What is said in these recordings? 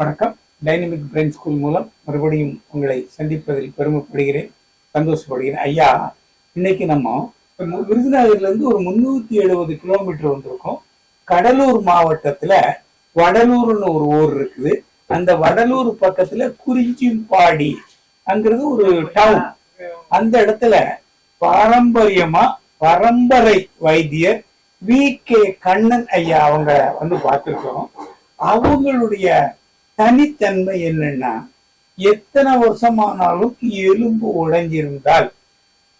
வணக்கம். Dynamic brain school மூலம் மறுபடியும் உங்களை சந்திப்பதில் பெருமைப்படுகிறேன் சந்தோஷப்படுகிறேன். ஐயா இன்னைக்கு நம்ம விருதுநகர்லேருந்து விருதுநகர்ல இருந்து ஒரு முன்னூத்தி எழுபது கிலோமீட்டர் வந்திருக்கோம். கடலூர் மாவட்டத்துல வடலூர்னு ஒரு ஊர் இருக்குது. அந்த வடலூர் பக்கத்துல குறிஞ்சிப்பாடி அங்கிறது ஒரு டவுன் அந்த இடத்துல பாரம்பரியமா பரம்பரை வைத்தியர் வி கே கண்ணன் ஐயா அவங்க வந்து பார்த்துருக்கோம் அவங்களுடைய தனித்தன்மை என்னன்னா எத்தனை வருஷமானாலும் எலும்பு உடைஞ்சிருந்தால்.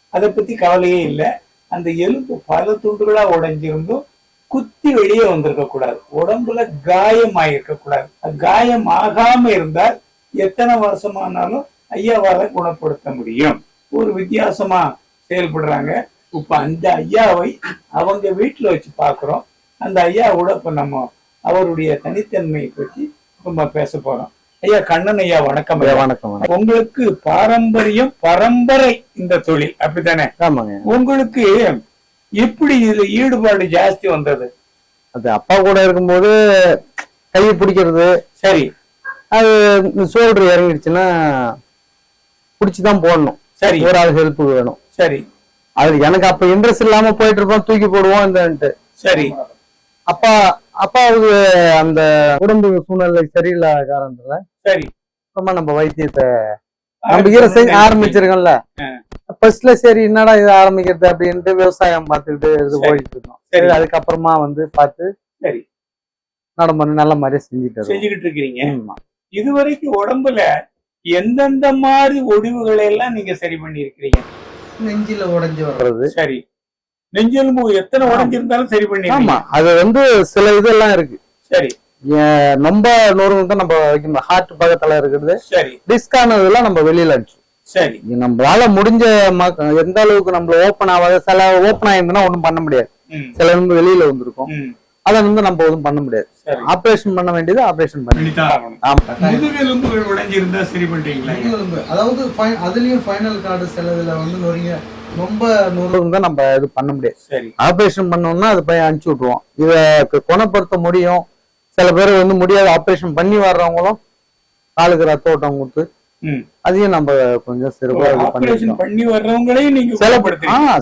அதை பத்தி கவலையே இல்லை. அந்த எலும்பு பல துண்டுகளா உடைஞ்சிருந்தும் குத்தி வெளியே வந்திருக்க கூடாது. உடம்புல காயம் ஆயிருக்க கூடாது காயம் ஆகாம இருந்தால் எத்தனை வருஷமானாலும் ஐயாவால குணப்படுத்த முடியும். ஒரு வித்தியாசமா செயல்படுறாங்க. இப்ப அந்த ஐயாவை அவங்க வீட்டுல வச்சு பாக்குறோம். அந்த ஐயாவோட இப்ப நம்ம அவருடைய தனித்தன்மையை பற்றி நம்ம பேச போறோம். ஐயா கண்ணன் ஐயா வணக்கம் ஐயா. வணக்கம் உங்களுக்கு பாரம்பரியம் பரம்பரை இந்த தொழில் அப்படித்தானே? ஆமாங்க. உங்களுக்கு எப்படி இதுல ஈடுபாடு ஜாஸ்தி வந்தது? அது அப்பா கூட இருக்கும்போது கையை பிடிக்கிறது. சரி. அது சோல்டர் இறங்கிடுச்சுன்னா பிடிச்சிதான் போடணும். சரி. ஒரு ஆள் ஹெல்ப் வேணும். சரி. அது எனக்கு அப்ப இன்ட்ரெஸ்ட் இல்லாம போயிட்டு இருப்போம் தூக்கி போடுவோம் இந்தன்ட்டு. சரி. அப்பா அப்பாவுக்கு அந்த உடம்பு சூழ்நிலை சரியில்லாத காரணத்துல சரி அப்புறமா நம்ம வைத்தியத்தை நம்ம ஈர செய்ய ஆரம்பிச்சிருக்கோம்ல. ஃபர்ஸ்ட்ல சரி என்னடா இது ஆரம்பிக்கிறது அப்படின்ட்டு விவசாயம் பார்த்துக்கிட்டு இது சரி. போயிட்டு இருக்கோம் சரி. அதுக்கப்புறமா வந்து பார்த்து சரி நடம நல்ல மாதிரியே செஞ்சுட்டு. செஞ்சுக்கிட்டு இருக்கிறீங்க. இதுவரைக்கும் உடம்புல எந்தெந்த மாதிரி ஒடிவுகளை எல்லாம் நீங்க சரி பண்ணி இருக்கிறீங்க நெஞ்சில உடைஞ்சு வர்றது சரி நெஞ்செலும்பு எத்தனை. உடைஞ்சிருந்தாலும் சரி பண்ணி ஆமா அது வந்து சில இதெல்லாம் இருக்கு. சரி. ரொம்ப நூறு தான் நம்ம வைக்கணும். ஹார்ட் பக்கத்துல இருக்கிறது. சரி. டிஸ்கானதெல்லாம் நம்ம வெளியில அடிச்சு சரி. நம்மளால முடிஞ்ச எந்த அளவுக்கு நம்மள ஓப்பன் ஆகாத சில ஓப்பன் ஆயிருந்தா ஒண்ணும் பண்ண முடியாது. சில வந்து வெளியில வந்திருக்கும். அதை வந்து நம்ம ஒன்றும் பண்ண முடியாது. ஆபரேஷன் பண்ண வேண்டியது ஆபரேஷன் பண்ணி உடைஞ்சிருந்தா சரி பண்றீங்களா. அதாவது அதுலயும் ஃபைனல் கார்டு சிலதுல வந்து நொறுங்க ரொம்ப நொறு நூறு தான் நம்ம இது பண்ண முடியாது. சரி. ஆபரேஷன் பண்ணோம்னா அது போய் அனுப்பிச்சு விட்டுருவோம். இதை குணப்படுத்த முடியும். சில பேர் வந்து முடியாத ஆபரேஷன் பண்ணி வர்றவங்களும் காலுக்கு ரத்த ஓட்டம் கொடுத்து. அதையும் நம்ம கொஞ்சம் சிறப்பாக பண்ணி வர்றவங்களையும் நீங்க சில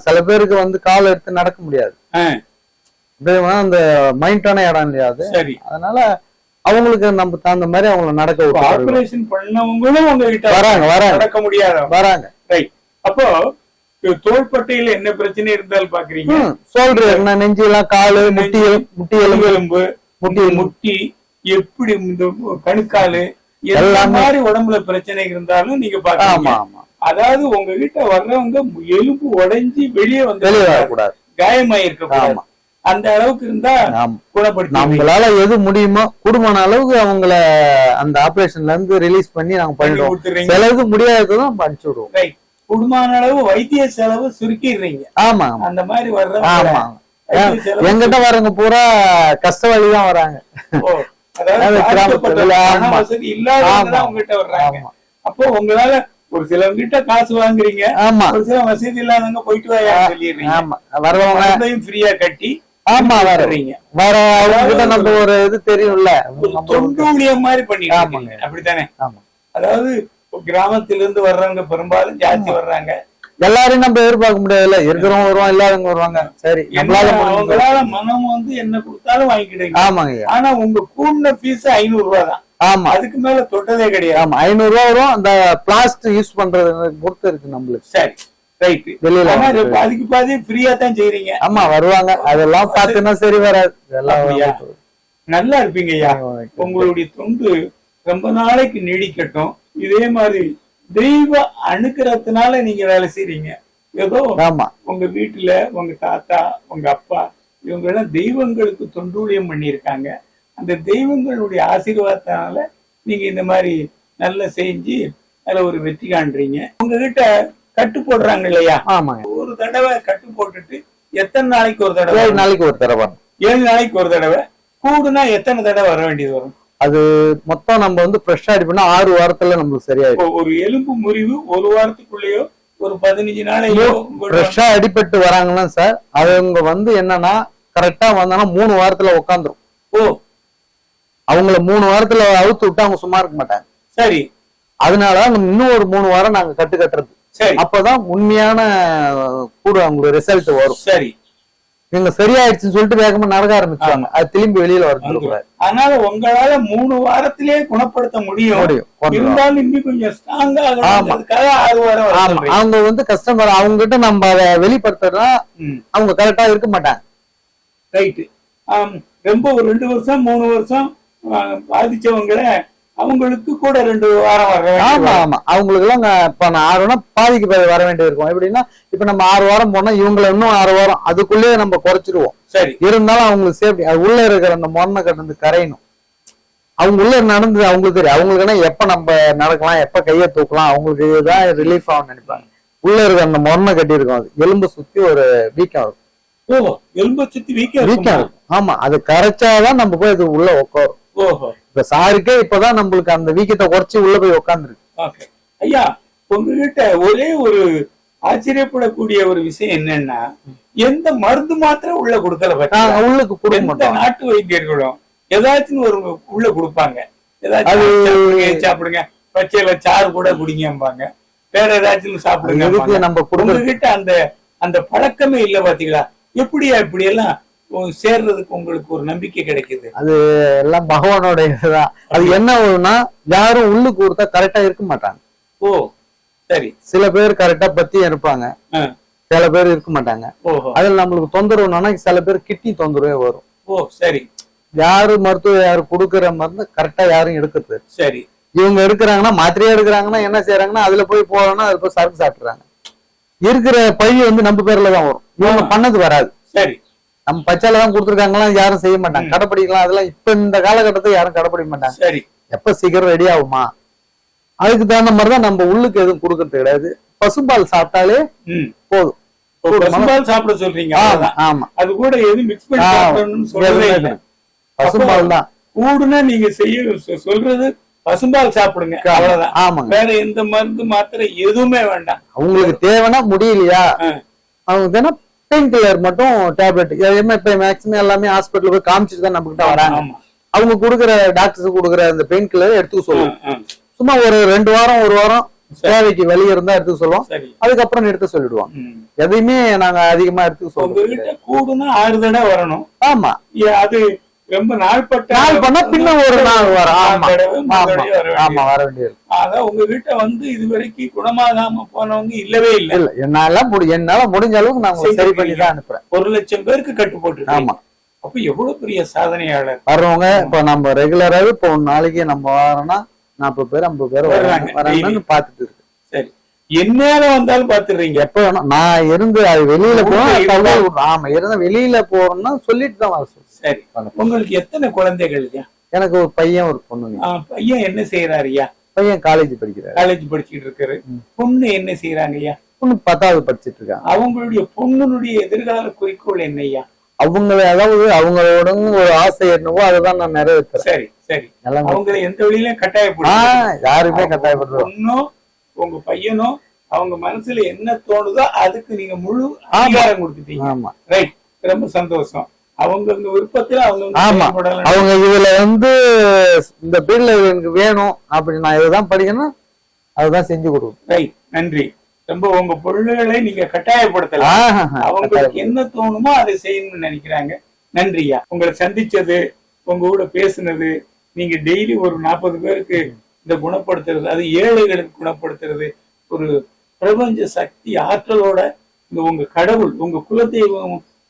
சில பேருக்கு வந்து கால் எடுத்து நடக்க முடியாது. அந்த மைண்டான இடம் இல்லையா அது? சரி. அதனால அவங்களுக்கு நம்ம தகுந்த மாதிரி அவங்கள நடக்க ஆபரேஷன் பண்ணவங்களும் உங்ககிட்ட வராங்க வராங்க. நடக்க முடியாத வராங்க. அப்போ இது தோள்பட்டையில என்ன பிரச்சனை இருந்தாலும் பாக்குறீங்க? சொல்றேன். என்ன நெஞ்சு எல்லாம் காலு முட்டி முட்டி எலும்பு. எலும்பு முட்டி முட்டி எப்படி இந்த கணுக்காலு எல்லா. மாதிரி உடம்புல பிரச்சனை இருந்தாலும் நீங்க ஆமா அதாவது உங்ககிட்ட வர்றவங்க எலும்பு உடைஞ்சு வெளியே வந்து வெளியே வரக்கூடாது. காயமாயிருக்க கூடாது அந்த அளவுக்கு இருந்தா குணப்படுத்தி நம்மளால எது முடியுமோ குடும்பமான அளவுக்கு அவங்கள அந்த ஆபரேஷன்ல இருந்து ரிலீஸ் பண்ணி நாங்க பண்ணி பண்ணிடுவோம். சிலது முடியாததும் அனுப்பிச்சு விடுவோம். ரைட் குடும்பமான அளவு வைத்திய செலவு சுருக்கிடுறீங்க. ஆமா அந்த மாதிரி வர்ற ஆமா எங்கிட்ட வரவங்க பூரா கஷ்டவழி தான் வராங்க. வசதி இல்லாதவங்க தான் ஆமா. உங்ககிட்ட வர்றாங்க. அப்போ உங்களால ஒரு சிலவங்க கிட்ட காசு வாங்குறீங்க. ஆமா. ஒரு சில வசதி இல்லாதவங்க போயிட்டு வாயா சொல்லிடுறீங்க. ஆமா. வரவங்க ஃப்ரீயா கட்டி ஆமா வர வர்றீங்க வர அவங்க கிட்ட நம்ம ஒரு இது தெரியும்ல. நம்ம தொண்டூழியம் மாதிரி. இருக்கீங்க. அப்படித்தானே? ஆமா. அதாவது கிராமத்துல இருந்து வர்றவங்க பெரும்பாலும் ஜாஸ்தி வர்றாங்க. எல்லாரையும் நம்ம எதிர்பார்க்க முடியாதுல்ல. இருக்கிறவங்க வருவாங்க இல்லாதவங்க வருவாங்க. சரி. அவங்களால மனம் வந்து என்ன கொடுத்தாலும் வாங்கிக்கிடுங்க. ஆமாங்க ஆனா உங்க கூடின ஃபீஸ் ஐநூறு ரூபாய் தான். ஆமா. அதுக்கு மேல தொட்டதே கிடையாது. ஆமா ஐநூறு ரூபா வரும். அந்த பிளாஸ்ட் யூஸ் பண்றது பொறுத்து இருக்கு நம்மளுக்கு. சரி ரைட் வெளியில பாதிக்கு பாதி ஃப்ரீயா தான் செய்றீங்க. ஆமா வருவாங்க. அதெல்லாம் பார்த்தீங்கன்னா சரி வராது? நல்லா இருப்பீங்க ஐயா. உங்களுடைய தொண்டு ரொம்ப நாளைக்கு நீடிக்கட்டும். இதே மாதிரி தெய்வ அணுக்கிறதுனால நீங்க வேலை செய்றீங்க. ஏதோ ஆமா. உங்க வீட்டுல உங்க தாத்தா உங்க அப்பா இவங்க எல்லாம் தெய்வங்களுக்கு தொண்டூழியம் பண்ணியிருக்காங்க. அந்த தெய்வங்களுடைய ஆசீர்வாதத்தினால நீங்க இந்த மாதிரி நல்லா செஞ்சு அதுல ஒரு வெற்றி காண்றீங்க. உங்ககிட்ட கட்டு போடுறாங்க இல்லையா? ஒரு தடவை கட்டு போட்டுட்டு எத்தனை நாளைக்கு ஒரு தடவை ஏழு நாளைக்கு ஒரு தடவை. ஏழு நாளைக்கு ஒரு தடவை. கூடுனா எத்தனை தடவை வர வேண்டியது வரும்? மொத்தம் நம்ம வந்து ஃப்ரெஷ்ஷா அடிப்போம்னா ஆறு வாரத்துல நம்மளுக்கு சரியாயிடும். ஒரு எலும்பு முறிவு ஒரு வாரத்துக்குள்ளேயோ ஒரு பதினஞ்சு நாளையோ ஃப்ரெஷ்ஷா அடிபட்டு வராங்கன்னா சார் அவங்க வந்து என்னன்னா கரெக்டா வந்தாங்கன்னா மூணு வாரத்துல உட்காந்துரும் ஓ. அவங்கள மூணு வாரத்துல அவுத்து விட்டு அவங்க சும்மா இருக்க மாட்டாங்க. சரி. அதனால இன்னும் ஒரு மூணு வாரம் நாங்க கட்டு கட்டுறது. சரி. அப்பதான் உண்மையான கூட அவங்களுக்கு ரிசல்ட் வரும். சரி. இவங்க சரியாயிடுச்சுன்னு சொல்லிட்டு வேகமா நடக்க ஆரம்பிச்சாங்க அது திரும்பி வெளியில வரக்கூடாது அதனால உங்களால மூணு வாரத்திலே குணப்படுத்த முடியும். இருந்தாலும் இன்னும் கொஞ்சம் ஸ்ட்ராங் ஆகணுங்கிறதுக்காக ஆறு வாரம் வர ஆமா. சொல்றீங்க. அவங்க வந்து கஸ்டமர் அவங்க கிட்ட நம்ம அதை வெளிப்படுத்துறோம்னா ம். அவங்க கரெக்டா இருக்க மாட்டாங்க. ரைட்டு ரொம்ப ஒரு ரெண்டு வருஷம் மூணு வருஷம் பாதிச்சவங்களை அவங்களுக்கு கூட ரெண்டு வாரம் வர ஆமா. ஆமா. அவங்களுக்கு எல்லாம் இப்ப நான் ஆறு வாரம் பாதிக்கு பாதி வர வேண்டியது இருக்கும். எப்படின்னா இப்ப நம்ம ஆறு வாரம் போனா இவங்களை இன்னும் ஆறு வாரம் அதுக்குள்ளேயே நம்ம குறைச்சிருவோம். சரி. இருந்தாலும் அவங்களுக்கு சேஃப்டி அது உள்ள இருக்கிற அந்த மொன்னை கடந்து கரையணும். அவங்க உள்ள நடந்து அவங்களுக்கு தெரியும். அவங்களுக்குன்னா எப்ப நம்ம நடக்கலாம் எப்ப கையை தூக்கலாம் அவங்களுக்கு இதுதான் ரிலீஃப் ஆகும் நினைப்பாங்க. உள்ள இருக்கிற அந்த மொன்னை கட்டி இருக்கும் அது. எலும்பு சுத்தி ஒரு வீக்கம் இருக்கும். ஓஹோ எலும்பை சுத்தி வீக்க வீக்கம் இருக்கும். ஆமா அது கரைச்சாதான் நம்ம போய் அது உள்ள உட்காரும். ஓஹோ. இப்ப சாருக்கே இப்பதான் நம்மளுக்கு அந்த வீக்கத்தை குறைச்சி உள்ள போய் உட்காந்துருக்கு ஐயா உங்ககிட்ட ஒரே ஒரு ஆச்சரியப்படக்கூடிய ஒரு விஷயம் என்னன்னா எந்த மருந்து மாத்திரை உள்ள கொடுக்கல உள்ளுக்கு கொடுக்க எந்த மாட்டோம். நாட்டு வைத்தியர்களும் ஏதாச்சும் ஒரு உள்ள கொடுப்பாங்க. ஏதாச்சும் சாப்பிடுங்க, பச்சையில சாறு கூட குடிங்கம்பாங்க. வேற ஏதாச்சும் சாப்பிடுங்க நம்ம உங்ககிட்ட அந்த அந்த பழக்கமே இல்ல பாத்தீங்களா? எப்படியா இப்படி எல்லாம் சேர்றதுக்கு உங்களுக்கு ஒரு நம்பிக்கை கிடைக்குது. எல்லாம் பகவானோட இதுதான் அது என்ன ஆகுதுன்னா யாரும் உள்ளுக்கு கொடுத்தா கரெக்டா இருக்க மாட்டாங்க. ஓ சரி. சில பேர் கரெக்டா பத்தி இருப்பாங்க. சில பேர் இருக்க மாட்டாங்க. அதுல நம்மளுக்கு தொந்தரவுனா சில பேர் கிட்னி தொந்தரவே வரும். ஓ சரி. யாரு மருத்துவம் யாரு கொடுக்குற மருந்து கரெக்டா யாரும் எடுக்கிறது சரி. இவங்க எடுக்கிறாங்கன்னா மாத்திரையா எடுக்கிறாங்கன்னா என்ன செய்யறாங்கன்னா அதுல போய் போறோம்னா அதுல போய் சரக்கு சாப்பிடுறாங்க இருக்கிற பழி வந்து நம்ம பேர்ல தான் வரும். இவங்க. பண்ணது வராது. சரி. நம்ம பச்சால தான் கொடுத்துருக்காங்களா யாரும் செய்ய மாட்டாங்க. கடைப்பிடிக்கலாம். அதெல்லாம் இப்ப இந்த காலகட்டத்தை யாரும் கடைப்பிடிக்க மாட்டாங்க. சரி. எப்ப சீக்கிரம் ரெடி ஆகுமா? அதுக்கு தகுந்த மாதிரி தான் நம்ம உள்ளுக்கு எதுவும் கொடுக்கறது கிடையாது. பசும்பால் சாப்பிட்டாலே போதும். பசும்பால் சாப்பிட சொல்றீங்க ஆமா. ஆமா. அது கூட எதுவும் மிக்ஸ் பண்ணி சாப்பிடணும்னு சொல்லவே இல்லை. பசும்பால் தான். கூடுனா நீங்க செய்ய சொல்றது பசும்பால் சாப்பிடுங்க அவ்வளவுதான். ஆமாங்க. வேற எந்த மருந்து மாத்திரை எதுவுமே வேண்டாம். அவங்களுக்கு தேவைன்னா முடியலையா. அவங்க தானே பெயின் கில்லர் மட்டும் டேப்லெட். இப்ப மேக்ஸிமம் எல்லாமே ஹாஸ்பிட்டல் போய் காமிச்சிட்டு தான் நம்ம கிட்ட வராங்க. ஆமா. அவங்க கொடுக்குற டாக்டர்ஸ் கொடுக்குற அந்த பெயின் கில்லர் எடுத்துக்க சொல்லுவோம். சும்மா ஒரு ரெண்டு வாரம் ஒரு வாரம் தேவைக்கு வெளியே இருந்தா எடுத்துக்க சொல்லுவோம் அதுக்கப்புறம் நிறுத்த சொல்லிடுவாங்க. ம். எதையுமே நாங்க அதிகமா எடுத்துக்க சொல்லுவோம் கூடுனா ஆறு தடவை வரணும். ஆமா. அது ரொம்ப நாள்பட்ட நாள் பண்ணா பின்ன ஒரு நாள் வரும். ஆமா. ஆமா வர வேண்டியது. வேண்டியது அதான் உங்ககிட்ட வந்து இதுவரைக்கும் குணமாகாம போனவங்க இல்லவே இல்ல. இல்ல என்னால முடி என்னால முடிஞ்ச அளவுக்கு நான் சரி பண்ணி தான் அனுப்புறேன். ஒரு லட்சம் பேருக்கு கட்டுப்போட்டு ஆமா. அப்ப எவ்வளவு பெரிய சாதனையாளர். வர்றவங்க இப்ப நம்ம ரெகுலராவே இப்போ ஒரு நாளைக்கு நம்ம வரோம்னா நாற்பது பேர் ஐம்பது பேர் வர்றாங்க, daily. பாத்துட்டு இருக்கு. சரி. எந்நேரம் வந்தாலும் பாத்துடுறீங்க எப்ப வேணும் நான் இருந்து அது வெளியில விடுறேன். ஆமா இருந்தா வெளியில போறோம்னா சொல்லிட்டு தான் வர. சரி. உங்களுக்கு எத்தனை குழந்தைகள் எனக்கு ஒரு பையன் ஒரு பொண்ணுங்க. பையன் என்ன செய்யறாரு ஐயா? பையன் காலேஜ் படிக்கிறாரு. காலேஜ் படிச்சுட்டு இருக்காரு. பொண்ணு என்ன செய்யறாங்க ஐயா? பொண்ணு பத்தாவது படிச்சிட்டு இருக்காங்க. அவங்களுடைய பொண்ணுனுடைய எதிர்கால குறிக்கோள் என்ன ஐயா? அவங்கள அதாவது அவங்களோட ஒரு ஆசை என்னவோ அதுதான் நான் நிறைவேற்றுறேன். சரி சரி. அவங்களை எந்த வழியிலும் கட்டாயப்படுத்த யாருமே கட்டாயப்படுறோம் பொண்ணோ உங்க பையனோ அவங்க மனசுல என்ன தோணுதோ அதுக்கு நீங்க முழு ஆமா. அதிகாரம் கொடுத்துட்டீங்க. ஆமா. ரைட் ரொம்ப சந்தோஷம். அவங்க விருப்பத்துல அவங்க ஆமா. அவங்க இதுல வந்து இந்த பீரியட்ல எனக்கு வேணும் அப்படி நான் இதுதான் படிக்கணும் அதுதான் செஞ்சு கொடுக்கும் ரைட் நன்றி. ரொம்ப உங்க பொருள்களை நீங்க கட்டாயப்படுத்தலாம் அவங்களுக்கு என்ன தோணுமோ அதை செய்யணும்னு நினைக்கிறாங்க. நன்றியா உங்களை சந்திச்சது உங்க கூட பேசுனது நீங்க டெய்லி ஒரு நாற்பது பேருக்கு இந்த குணப்படுத்துறது அது ஏழைகளுக்கு குணப்படுத்துறது ஒரு பிரபஞ்ச சக்தி ஆற்றலோட இந்த உங்க கடவுள் உங்க குலதெய்வம்